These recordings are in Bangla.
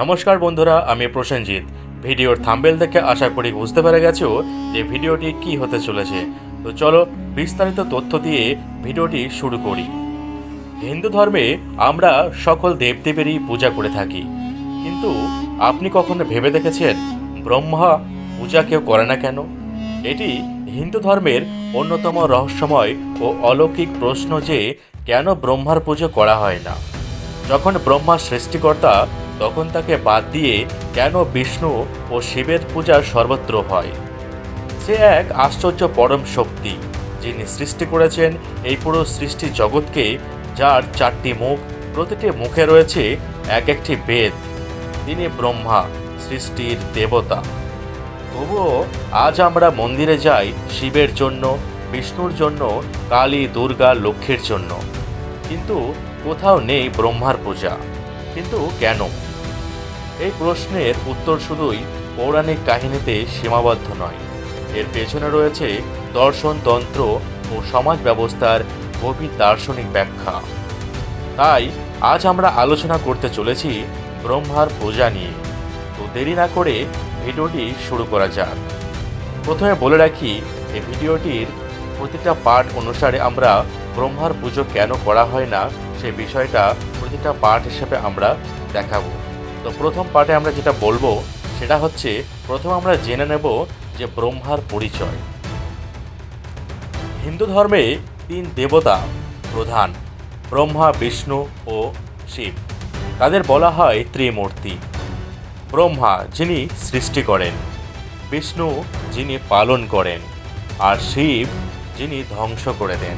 নমস্কার বন্ধুরা, আমি প্রসেনজিৎ। ভিডিওর থাম্বেল দেখে আশা করি বুঝতে পেরে গেছো যে ভিডিওটি কি হতে চলেছে। তো চলো বিস্তারিত তথ্য দিয়ে ভিডিওটি শুরু করি। হিন্দু ধর্মে আমরা সকল দেবদেবেরই পূজা করে থাকি। কিন্তু আপনি কখনো ভেবে দেখেছেন ব্রহ্মা পূজা কেউ করে না কেন? এটি হিন্দু ধর্মের অন্যতম রহস্যময় ও অলৌকিক প্রশ্ন যে কেন ব্রহ্মার পুজো করা হয় না? যখন ব্রহ্মা সৃষ্টিকর্তা তখন তাকে বাদ দিয়ে কেন বিষ্ণু ও শিবের পূজা সর্বত্র হয়? সে এক আশ্চর্য পরম শক্তি, যিনি সৃষ্টি করেছেন এই পুরো সৃষ্টি জগৎকে, যার চারটি মুখ, প্রতিটি মুখে রয়েছে এক একটি বেদ। তিনি ব্রহ্মা, সৃষ্টির দেবতা। তবুও আজ আমরা মন্দিরে যাই শিবের জন্য, বিষ্ণুর জন্য, কালী, দুর্গা, লক্ষ্মীর জন্য। কিন্তু কোথাও নেই ব্রহ্মার পূজা। কিন্তু কেন? এই প্রশ্নের উত্তর শুধুই পৌরাণিক কাহিনীতে সীমাবদ্ধ নয়। এর পেছনে রয়েছে দর্শন তন্ত্র ও সমাজ ব্যবস্থার গভীর দার্শনিক ব্যাখ্যা। তাই আজ আমরা আলোচনা করতে চলেছি ব্রহ্মার পূজা নিয়ে। তো দেরি না করে ভিডিওটি শুরু করা যাক। প্রথমে বলে রাখি, এই ভিডিওটির প্রতিটা পার্ট অনুসারে আমরা ব্রহ্মার পুজো কেন করা হয় না সে বিষয়টা প্রতিটা পার্ট হিসেবে আমরা দেখাবো। তো প্রথম পার্টে আমরা যেটা বলব, সেটা হচ্ছে প্রথম আমরা জেনে নেব যে ব্রহ্মার পরিচয়। হিন্দু ধর্মে তিন দেবতা প্রধান, ব্রহ্মা, বিষ্ণু ও শিব। তাদের বলা হয় ত্রিমূর্তি। ব্রহ্মা, যিনি সৃষ্টি করেন। বিষ্ণু, যিনি পালন করেন। আর শিব, যিনি ধ্বংস করে দেন।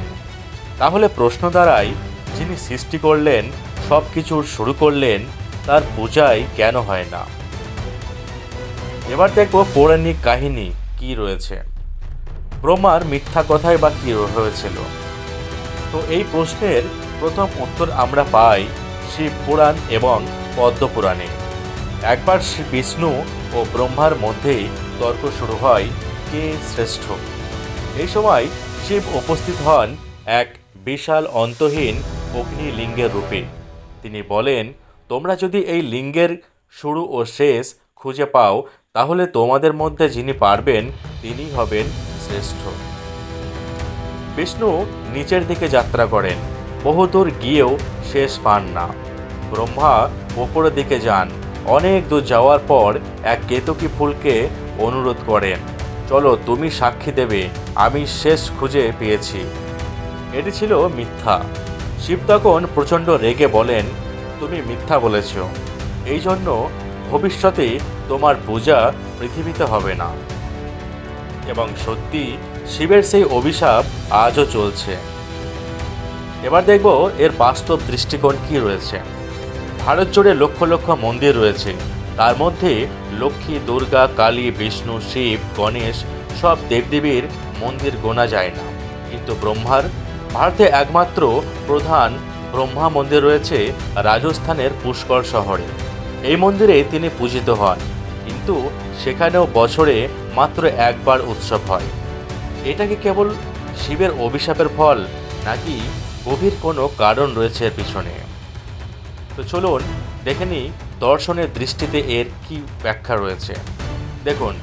তাহলে প্রশ্ন দাঁড়ায়, যিনি সৃষ্টি করলেন সব কিছুর শুরু করলেন, তার পূজাই কেন হয় না। এবার দেখব পৌরাণিক কাহিনী কি রয়েছে। ব্রহ্মার মিথ্যা কথাই বা কী হয়েছিল? তো এই প্রশ্নের প্রথম উত্তর আমরা পাই শিব পুরাণ এবং পদ্ম পুরাণে। একবার শ্রী বিষ্ণু ও ব্রহ্মার মধ্যেই তর্ক শুরু হয়, কে শ্রেষ্ঠ? এই সময় শিব উপস্থিত হন এক বিশাল অন্তহীন অগ্নিলিঙ্গের রূপে। তিনি বলেন, তোমরা যদি এই লিঙ্গের শুরু ও শেষ খুঁজে পাও, তাহলে তোমাদের মধ্যে যিনি পারবেন তিনি হবেন শ্রেষ্ঠ। বিষ্ণু নিচের দিকে যাত্রা করেন। বহুদূর গিয়েও শেষ পান না। ব্রহ্মা ওপরের দিকে যান। অনেক দূর যাওয়ার পর এক কেতকী ফুলকে অনুরোধ করেন, চলো তুমি সাক্ষী দেবে, আমি শেষ খুঁজে পেয়েছি। এটি ছিল মিথ্যা। শিব তখন প্রচণ্ড রেগে বলেন, তুমি মিথ্যা বলেছ। এই জন্য ভবিষ্যতে তোমার পূজা পৃথিবীতে হবে না। এবং সত্যি শিবের সেই অভিশাপ আজও চলছে। এবার দেখব এর বাস্তব দৃষ্টিকোণ কি রয়েছে। ভারত জুড়ে লক্ষ লক্ষ মন্দির রয়েছে। তার মধ্যে লক্ষ্মী, দুর্গা, কালী, বিষ্ণু, শিব, গণেশ সব দেবদেবীর মন্দির গোনা যায় না। কিন্তু ব্রহ্মার ভারতে একমাত্র প্রধান ব্রহ্মা মন্দির রয়েছে রাজস্থানের পুষ্কর শহরে। এই মন্দিরে তিনি পূজিত হন, কিন্তু সেখানেও বছরে মাত্র একবার উৎসব হয়। এটা কি কেবল শিবের অভিশাপের ফল, নাকি গভীর কোনো কারণ রয়েছে এর পিছনে? তো চলুন দেখে নিই দর্শনের দৃষ্টিতে এর কি ব্যাখ্যা রয়েছে। দেখুন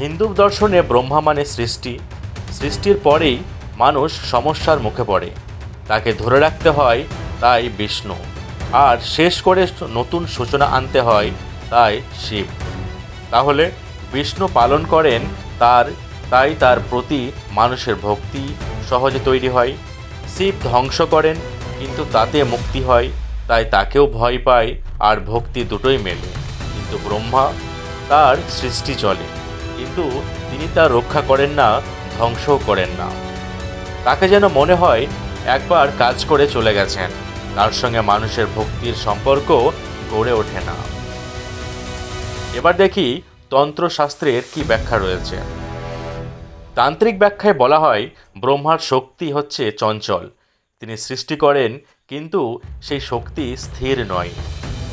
হিন্দু দর্শনে ব্রহ্মা মানে সৃষ্টি, সৃষ্টির পরেই মানুষ সমস্যার মুখে পড়ে। তাকে ধরে রাখতে হয় তাই বিষ্ণু। আর শেষ করে নতুন সূচনা আনতে হয় তাই শিব। তাহলে বিষ্ণু পালন করেন তার, তাই তার প্রতি মানুষের ভক্তি সহজে তৈরি হয়। শিব ধ্বংস করেন, কিন্তু তাতে মুক্তি হয়, তাই তাকেও ভয় পায় আর ভক্তি দুটোই মেলে। কিন্তু ব্রহ্মা তার সৃষ্টি চলে, কিন্তু তিনি তা রক্ষা করেন না, ধ্বংসও করেন না। তাকে যেন মনে হয় একবার কাজ করে চলে গেছেন। তার সঙ্গে মানুষের ভক্তির সম্পর্ক গড়ে ওঠে না। এবার দেখি তন্ত্রশাস্ত্রের কি ব্যাখ্যা রয়েছে। তান্ত্রিক ব্যাখ্যায় বলা হয়, ব্রহ্মার শক্তি হচ্ছে চঞ্চল। তিনি সৃষ্টি করেন, কিন্তু সেই শক্তি স্থির নয়।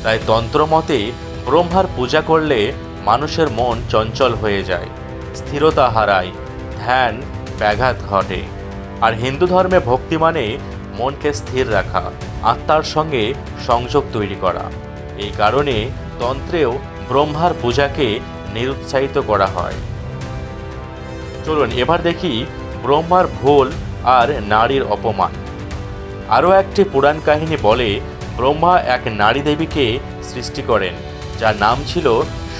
তাই তন্ত্রমতে ব্রহ্মার পূজা করলে মানুষের মন চঞ্চল হয়ে যায়। স্থিরতা হারায়, ধ্যান ব্যাঘাত ঘটে। আর হিন্দু ধর্মে ভক্তি মানে মনকে স্থির রাখা, আত্মার সঙ্গে সংযোগ তৈরি করা। এই কারণে তন্ত্রেও ব্রহ্মার পূজাকে নিরুৎসাহিত করা হয়। চলুন এবার দেখি ব্রহ্মার ভোল আর নারীর অপমান। আরও একটি পুরাণ কাহিনী বলে ব্রহ্মা এক নারী দেবীকে সৃষ্টি করেন, যার নাম ছিল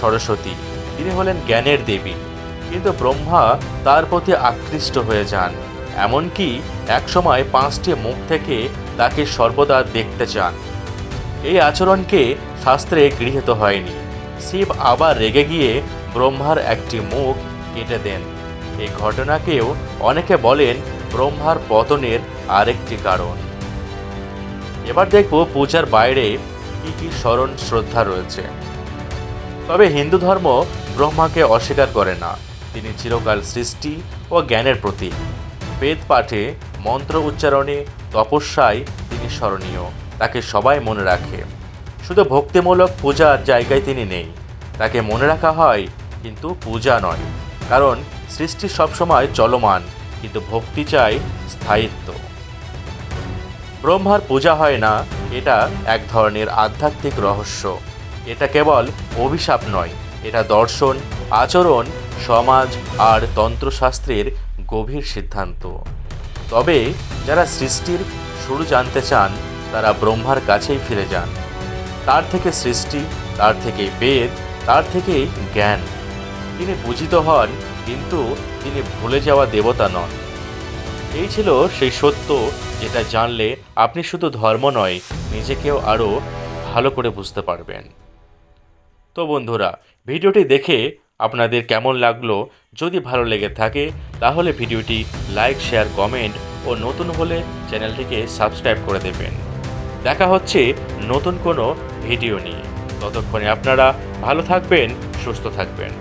সরস্বতী। তিনি হলেন জ্ঞানের দেবী। কিন্তু ব্রহ্মা তার প্রতি আকৃষ্ট হয়ে যান। এমনকি একসময় পাঁচটি মুখ থেকে তাকে সর্বদা দেখতে চান। এই আচরণকে শাস্ত্রে গৃহীত হয়নি। শিব আবার রেগে গিয়ে ব্রহ্মার একটি মুখ কেটে দেন। এই ঘটনাকেও অনেকে বলেন ব্রহ্মার পতনের আরেকটি কারণ। এবার দেখব পূজার বাইরে কি কি স্মরণ শ্রদ্ধা রয়েছে। তবে হিন্দু ধর্ম ব্রহ্মাকে অস্বীকার করে না। তিনি চিরকাল সৃষ্টি ও জ্ঞানের প্রতীক। বেদ পাঠে মন্ত্র উচ্চারণে তপস্যায় তিনি স্মরণীয়। তাকে সবাই মনে রাখে। শুধু ভক্তিমূলক পূজার জায়গায় তিনি নেই। তাকে মনে রাখা হয় কিন্তু পূজা নয়। কারণ সৃষ্টি সবসময় চলমান, কিন্তু ভক্তি চাই স্থায়িত্ব। ব্রহ্মার পূজা হয় না, এটা এক ধরনের আধ্যাত্মিক রহস্য। এটা কেবল অভিশাপ নয়, এটা দর্শন, আচরণ, সমাজ আর তন্ত্রশাস্ত্রের গভীর সিদ্ধান্ত। তবে যারা সৃষ্টির শুরু জানতে চান, তারা ব্রহ্মার কাছেই ফিরে যান। তার থেকে সৃষ্টি, তার থেকে বেদ, তার থেকে জ্ঞান। তিনি পূজিত হন, কিন্তু তিনি ভুলে যাওয়া দেবতা নন। এই ছিল সেই সত্য যেটা জানলে আপনি শুধু ধর্ম নয়, নিজেকেও আরও ভালো করে বুঝতে পারবেন। তো বন্ধুরা, ভিডিওটি দেখে আপনাদের কেমন লাগল যদি ভালো লেগে থাকে, তাহলে ভিডিওটি লাইক, শেয়ার, কমেন্ট ও নতুন হলে চ্যানেলটিকে সাবস্ক্রাইব করে দেবেন। দেখা হচ্ছে নতুন কোনো ভিডিও নিয়ে। ততক্ষণে আপনারা ভালো থাকবেন, সুস্থ থাকবেন।